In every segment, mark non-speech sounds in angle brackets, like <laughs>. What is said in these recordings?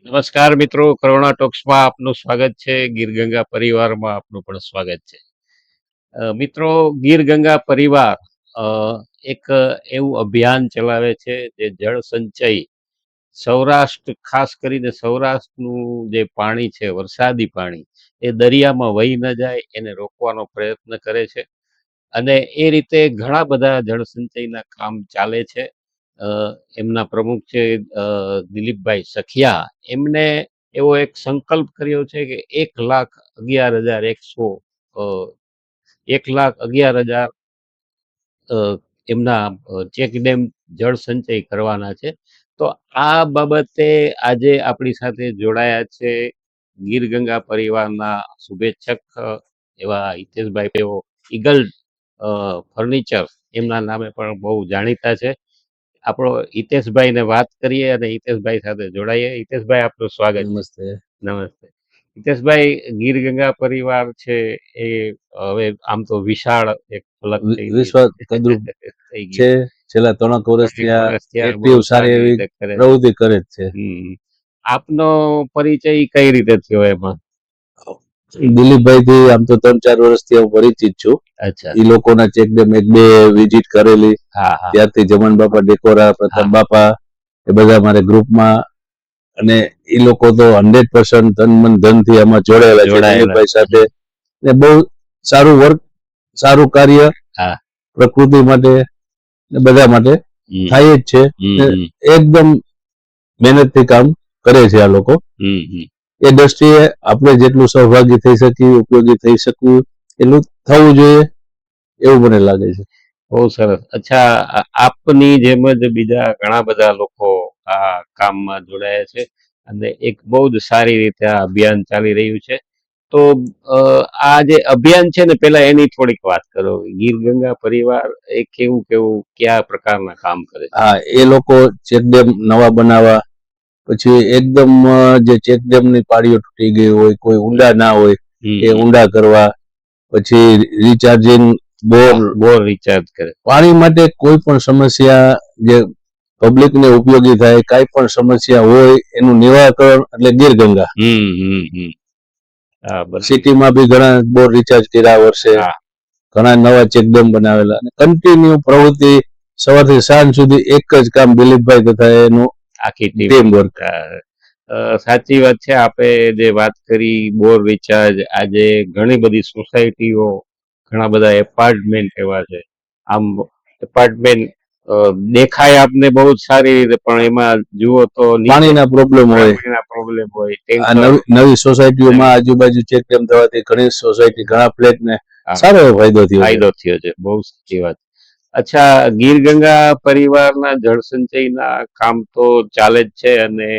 નમસ્કાર મિત્રો, કરુણા ટોક્સમાં આપનું સ્વાગત છે. ગીર ગંગા પરિવારમાં આપનું પણ સ્વાગત છે. મિત્રો ગીર ગંગા પરિવાર એક એવું અભિયાન ચલાવે છે જે જળ સંચય, સૌરાષ્ટ્ર, ખાસ કરીને સૌરાષ્ટ્રનું જે પાણી છે, વરસાદી પાણી, એ દરિયામાં વહી ન જાય, એને રોકવાનો પ્રયત્ન કરે છે. અને એ રીતે ઘણા બધા જળસંચયના કામ ચાલે છે. એમના પ્રમુખ છે દિલીપભાઈ સખિયા, એમને એવો એક સંકલ્પ કર્યો છે કે એક લાખ અગિયાર હજાર એકસો એક લાખ અગિયાર હજાર એમના ચેક ડેમ જળ સંચય કરવાના છે. તો આ બાબતે આજે આપણી સાથે જોડાયા છે ગીર ગંગા પરિવારના શુભેચ્છક એવા હિતેશભાઈ, તેઓ ઈગલ ફર્નિચર એમના નામે પણ બહુ જાણીતા છે. આપણો હિતેશભાઈ ને વાત કરીએ અને હિતેશભાઈ સાથે જોડાઈએ. હિતેશભાઈ આપનું સ્વાગત. નમસ્તે. નમસ્તે. હિતેશભાઈ ગીર ગંગા પરિવાર છે એ હવે આમ તો વિશાળ એક ફલક વિશ્વ કદરૂપ <laughs> છે. છેલ્લા ત્રણક વર્ષથી active સારી એવી પ્રવૃત્તિ કરે છે. આપનો પરિચય કઈ રીતે થયો એમાં? દિલીપભાઈ થી આમ તો ત્રણ ચાર વર્ષથી હું પરિચિત છું. અચ્છા. એ લોકોના ચેક ડેમ એક બે વિઝિટ કરેલી. ત્યારથી જમણ બાપા ડેકોરા પ્રતાપ બાપા એ બધા મારે ગ્રુપમાં અને એ લોકો તો હંડ્રેડ પર્સન્ટ તન મન ધનથી આમાં જોડાયેલા છે. દિલીપભાઈ સાથે. ને બહુ સારું વર્ક સારું કાર્ય હા. પ્રકૃતિ માટે ને બધા માટે થાય જ છે. એકદમ મહેનત મહેનતથી કામ કરે છે આ લોકો. એ દ્રષ્ટિએ આપણે જેટલું સહભાગી થઈ શકીએ ઉપયોગી થઈ શકવું એટલું થવું જોઈએ એવું મને લાગે છે. બહુ સરસ. અચ્છા આપની જેમ જ બીજા ઘણા બધા લોકો આ કામમાં જોડાયા છે અને એક બહુ જ સારી રીતે આ અભિયાન ચાલી રહ્યું છે. તો આ જે અભિયાન છે ને પેલા એની થોડીક વાત કરો. ગીર ગંગા પરિવાર એ કેવું કેવું કયા પ્રકારના કામ કરે હા એ લોકો ચેકડેમ નવા બનાવવા પછી એકદમ જે જે ચેકડેમની પાળીઓ તૂટી ગઈ હોય કોઈ ઊંડા ના હોય એ ઊંડા કરવા પછી રિચાર્જિંગ બોર બોર રિચાર્જ કરે. પાણી માટે કોઈ પણ સમસ્યા જે પબ્લિકને ઉપયોગી થાય કાંઈ પણ સમસ્યા હોય એનું નિવારણ એટલે ગીર ગંગા સિટીમાં બી ઘણા બોર રિચાર્જ કર્યા વર્ષે. હા. ઘણા નવા ચેકડેમ બનાવેલા. અને કન્ટિન્યુ પ્રવૃત્તિ સવારથી સાંજ સુધી એક જ કામ દિલીપભાઈ તથા એનું આખી ટીમ વર્ક સાચી વાત છે આપે જે વાત કરી બોર રિચાર્જ આજે ઘણી બધી સોસાયટીઓ ઘણા બધા એપાર્ટમેન્ટ એવા છે. આમ એપાર્ટમેન્ટ દેખાય આપને બહુ જ સારી રીતે પણ એમાં જુઓ તો પાણીના પ્રોબ્લેમ હોય. પ્રોબ્લેમ હોય નવી સોસાયટીઓમાં આજુબાજુ ચેકડેમ થવાથી ઘણી સોસાયટી ઘણા ફ્લેટને ને સારો ફાયદો થયો ફાયદો થયો છે બહુ સાચી વાત. અચ્છા ગીર ગંગા પરિવારના જળ સંચયના કામ તો ચાલે જ છે અને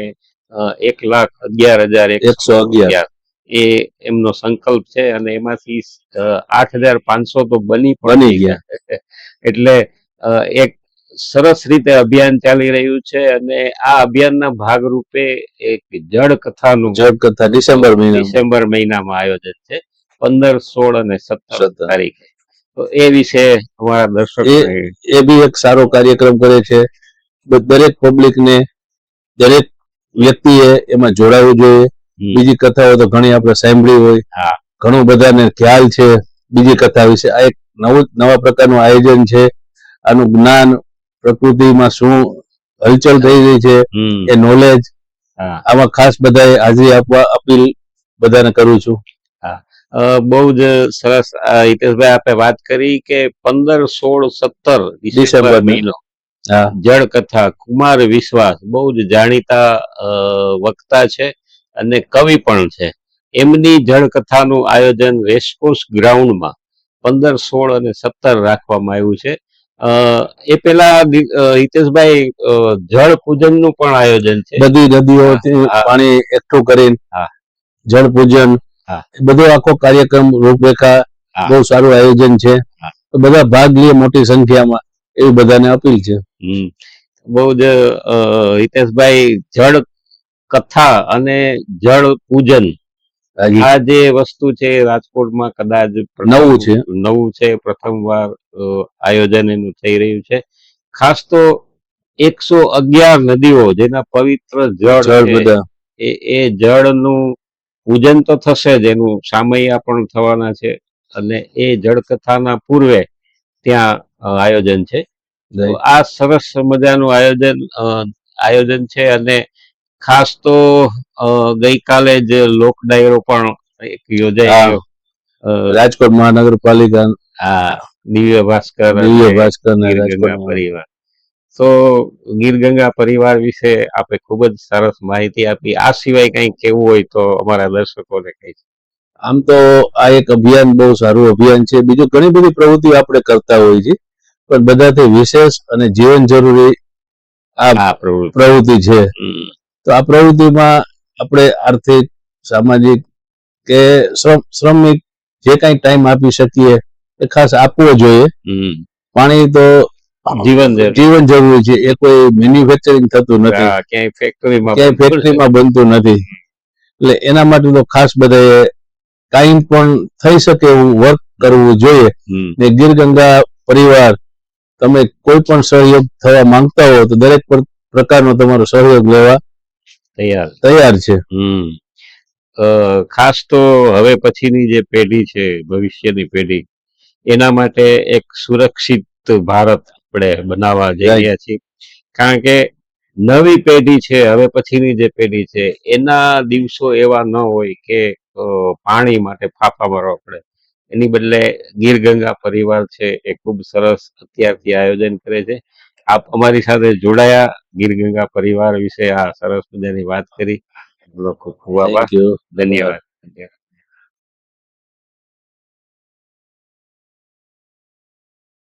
એક લાખ અગિયાર હજાર એકસો અગિયાર. એ એમનો સંકલ્પ છે અને એમાંથી આઠ હજાર પાંચસો તો બની બની ગયા. એટલે એક સરસ રીતે અભિયાન ચાલી રહ્યું છે અને આ અભિયાનના ભાગરૂપે એક જળ કથાનું જળ કથા ડિસેમ્બર ડિસેમ્બર મહિનામાં આયોજન છે. પંદર સોળ અને સત્તર. તારીખે. તો એ વિશે અમારા દર્શક એ બી એક સારો કાર્યક્રમ કરે છે. દરેક દરેક પબ્લિકને દરેક વ્યક્તિએ એમાં જોડાવું જોઈએ. બીજી કથાઓ તો ઘણી આપણે સાંભળી હોય. હા. ઘણું બધાને ખ્યાલ છે બીજી કથા વિશે. આ એક નવું નવા પ્રકારનું આયોજન છે. આનું જ્ઞાન પ્રકૃતિમાં શું હલચલ થઈ રહી છે એ નોલેજ હા. આમાં ખાસ બધાએ હાજરી આપવા અપીલ બધાને કરું છું. અ, બહુ જ સરસ હિતેશભાઈ આપે વાત કરી કે પંદર સોળ સત્તર ડિસેમ્બર મહિનો. જળ કથા કુમાર વિશ્વાસ બહુ જ જાણીતા વક્તા છે અને કવિ પણ છે. એમની જળ કથાનું આયોજન રેસકોર્સ ગ્રાઉન્ડમાં પંદર સોળ અને સત્તર રાખવામાં આવ્યું છે. એ પેલા હિતેશભાઈ જળ જળ પૂજનનું પણ આયોજન છે. બધી નદીઓ. પાણી એકઠું કરીને. જળ પૂજન બધો આખો કાર્યક્રમ રૂપરેખા બહુ સારું આયોજન છે. બધા ભાગ લે મોટી સંખ્યામાં એવી બધાને અપીલ છે. બહુ જ હિતેશભાઈ જળ કથા અને જળ પૂજન. આ જે વસ્તુ છે રાજકોટમાં કદાચ નવું છે. નવું છે પ્રથમવાર વાર આયોજન એનું થઈ રહ્યું છે. ખાસ તો એકસો અગિયાર નદીઓ જેના પવિત્ર જળ એ જળનું પૂજન તો થશે જ એનું સામૈયા પણ થવાના છે અને એ જળકથાના પૂર્વે ત્યાં આયોજન છે. આ સરસ મજાનું આયોજન આયોજન છે અને ખાસ તો ગઈકાલે જ લોક ડાયરો પણ એક યોજાયો રાજકોટ મહાનગરપાલિકા આ દિવ્ય ભાસ્કર દિવ્ય ભાસ્કર પરિવાર. તો ગીરગંગા પરિવાર વિશે આપે ખૂબ જ સરસ માહિતી આપી. આ સિવાય કંઈ કેવું હોય તો અમારા દર્શકોને કહી આમ તો આ એક અભિયાન બહુ સારું અભિયાન છે. બીજું ઘણી બધી પ્રવૃત્તિઓ આપણે કરતા હોઈએ છીએ પણ બધાથી વિશેષ અને જીવન જરૂરી આ પ્રવૃત્તિ. પ્રવૃત્તિ છે. તો આ પ્રવૃત્તિમાં આપણે આર્થિક સામાજિક કે શ્રમિક જે કાંઈ ટાઈમ આપી શકીએ એ ખાસ આપવો જોઈએ. પાણી તો જીવન જીવન જરૂરી છે. એ કોઈ મેન્યુફેક્ચરિંગ થતું નથી. ક્યાંય ફેક્ટરીમાં ક્યાંય ફેક્ટરીમાં બનતું નથી. એટલે એના માટે તો ખાસ બધાએ ટાઈમ પણ થઈ શકે એવું વર્ક કરવું જોઈએ. ને ગીર ગંગા પરિવાર તમે કોઈ પણ સહયોગ થવા માંગતા હો તો દરેક પ્ર- પ્રકારનો તમારો સહયોગ લેવા તૈયાર. તૈયાર છે. ખાસ તો હવે પછીની જે પેઢી છે ભવિષ્યની પેઢી એના માટે એક સુરક્ષિત ભારત આપણે બનાવવા જઈ રહ્યા છીએ. કારણ કે નવી પેઢી છે હવે પછીની જે પેઢી છે એના દિવસો એવા ન હોય કે પાણી માટે ફાફા મારવા પડે. એની બદલે ગીર ગંગા પરિવાર છે એ ખૂબ સરસ અત્યારથી આયોજન કરે છે. આપ અમારી સાથે જોડાયા ગીર ગંગા પરિવાર વિશે આ સરસ મજાની વાત કરી. ખૂબ ખૂબ આભાર. ધન્યવાદ.